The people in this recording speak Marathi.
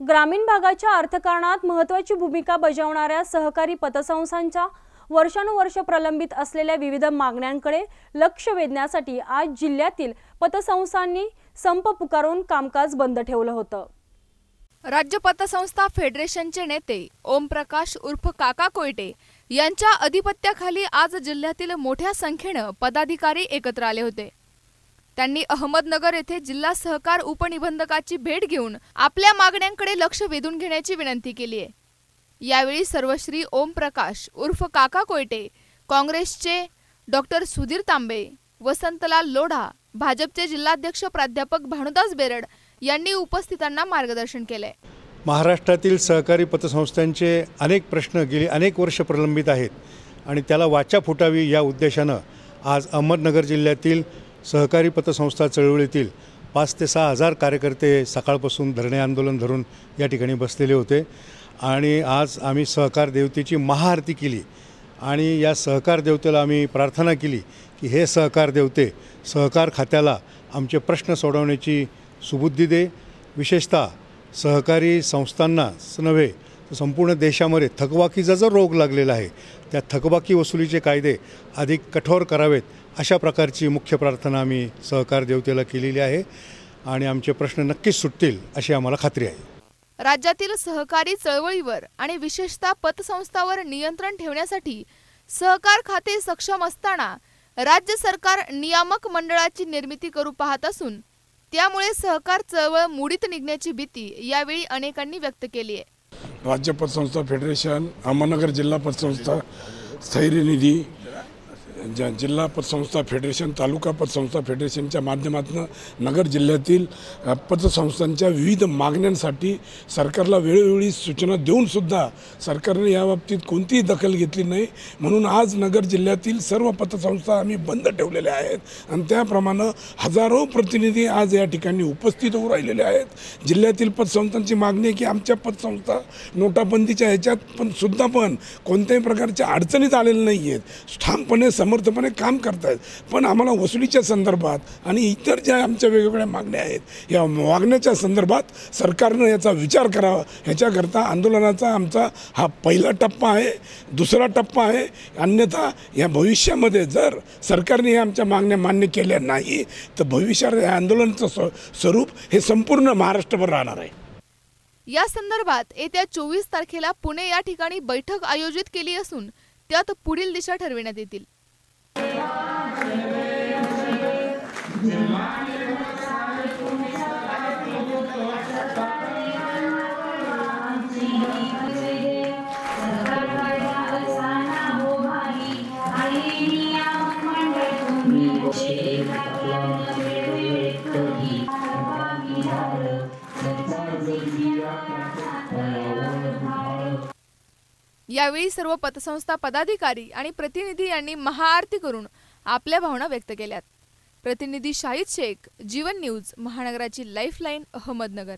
ग्रामीण भागाच्या अर्थकारणात महत्त्वाची भूमिका बजावणाऱ्या सहकारी पतसंस्थांच्या वर्षानुवर्ष प्रलंबित असलेल्या विविध मागण्यांकडे लक्ष वेधण्यासाठी आज जिल्ह्यातील पतसंस्थांनी संप पुकारून कामकाज बंद ठेवलं होतं. राज्य पतसंस्था फेडरेशनचे नेते ओमप्रकाश उर्फ काका कोयटे यांच्या अधिपत्याखाली आज जिल्ह्यातील मोठ्या संख्येनं पदाधिकारी एकत्र आले होते. त्यांनी अहमदनगर येथे जिल्हा सहकार उपनिबंधकाची भेट घेऊन आपल्या मागण्यांकडे लक्ष वेधून घेण्याची विनंती केली आहे. यावेळी सर्वश्री ओमप्रकाश उर्फ काका कोयटे काँग्रेसचे डॉक्टर सुधीर तांबे वसंतलाल लोढा भाजपचे जिल्हाध्यक्ष प्राध्यापक भानुदास बेरड यांनी उपस्थितांना मार्गदर्शन केले महाराष्ट्रातील सहकारी पतसंस्थांचे अनेक प्रश्न गेली अनेक वर्ष प्रलंबित आहेत आणि त्याला वाचा फुटावी या उद्देशानं आज अहमदनगर जिल्ह्यातील सहकारी पतसंस्था चळवळीतील पाच ते सहा हजार कार्यकर्ते सकाळपासून धरणे आंदोलन धरून या ठिकाणी बसलेले होते. आणि आज आम्ही सहकार देवतेची महाआरती केली आणि या सहकार देवतेला आम्ही प्रार्थना केली की हे सहकार देवते सहकार खात्याला आमचे प्रश्न सोडवण्याची सुबुद्धी दे. विशेषतः सहकारी संस्थांनाच नव्हे संपूर्ण देशामध्ये थकबाकीचा जो रोग लागलेला आहे त्या थकबाकी वसुलीचे कायदे अधिक कठोर करावेत अशा प्रकारची मुख्य प्रार्थना आम्ही सहकार देवतेला केलेली आहे आणि आमचे प्रश्न नक्कीच सुटतील अशी आम्हाला खात्री आहे. राज्यातील सहकारी चळवळीवर आणि विशेषतः पतसंस्थावर नियंत्रण ठेवण्यासाठी सहकार खाते सक्षम असताना राज्य सरकार नियामक मंडळाची निर्मिती करू पाहत असून त्यामुळे सहकार चळवळ मुडीत निघण्याची भीती यावेळी अनेकांनी व्यक्त केली आहे. राज्य पतसंस्था फेडरेशन अहमदनगर जिल्हा पतसंस्था स्थैर्य निधी ज जिल्हा पतसंस्था फेडरेशन तालुका पतसंस्था फेडरेशनच्या माध्यमातून नगर जिल्ह्यातील पतसंस्थांच्या विविध मागण्यांसाठी सरकारला वेळोवेळी सूचना देऊनसुद्धा सरकारने याबाबतीत कोणतीही दखल घेतली नाही. म्हणून आज नगर जिल्ह्यातील सर्व पतसंस्था आम्ही बंद ठेवलेल्या आहेत. आणि त्याप्रमाणे हजारो प्रतिनिधी आज या ठिकाणी उपस्थित होऊ राहिलेले आहेत. जिल्ह्यातील पतसंस्थांची मागणी आहे की आमच्या पतसंस्था नोटाबंदीच्या ह्याच्यात पण सुद्धा पण कोणत्याही प्रकारच्या अडचणीत आलेल्या नाही आहेत ठामपणे समर्थपणे काम करतायत. पण आम्हाला वसुलीच्या संदर्भात आणि इतर ज्या आमच्या वेगवेगळ्या मागण्या आहेत या मागण्याच्या संदर्भात सरकारनं याचा विचार करावा. ह्याच्याकरता आंदोलनाचा आमचा हा पहिला टप्पा आहे. दुसरा टप्पा आहे. अन्यथा या भविष्यामध्ये जर सरकारने या आमच्या मागण्या मान्य केल्या नाही तर भविष्यात या आंदोलनाचं स्व- स्वरूप हे संपूर्ण महाराष्ट्रभर राहणार आहे. या संदर्भात येत्या चोवीस तारखेला पुणे या ठिकाणी बैठक आयोजित केली असून त्यात पुढील दिशा ठरविण्यात येतील. Amen. यावेळी सर्व पतसंस्था पदाधिकारी आणि प्रतिनिधी यांनी महाआरती करून आपल्या भावना व्यक्त केल्यात. प्रतिनिधी शाहिद शेख जीवन न्यूज महानगराची लाईफलाईन अहमदनगर.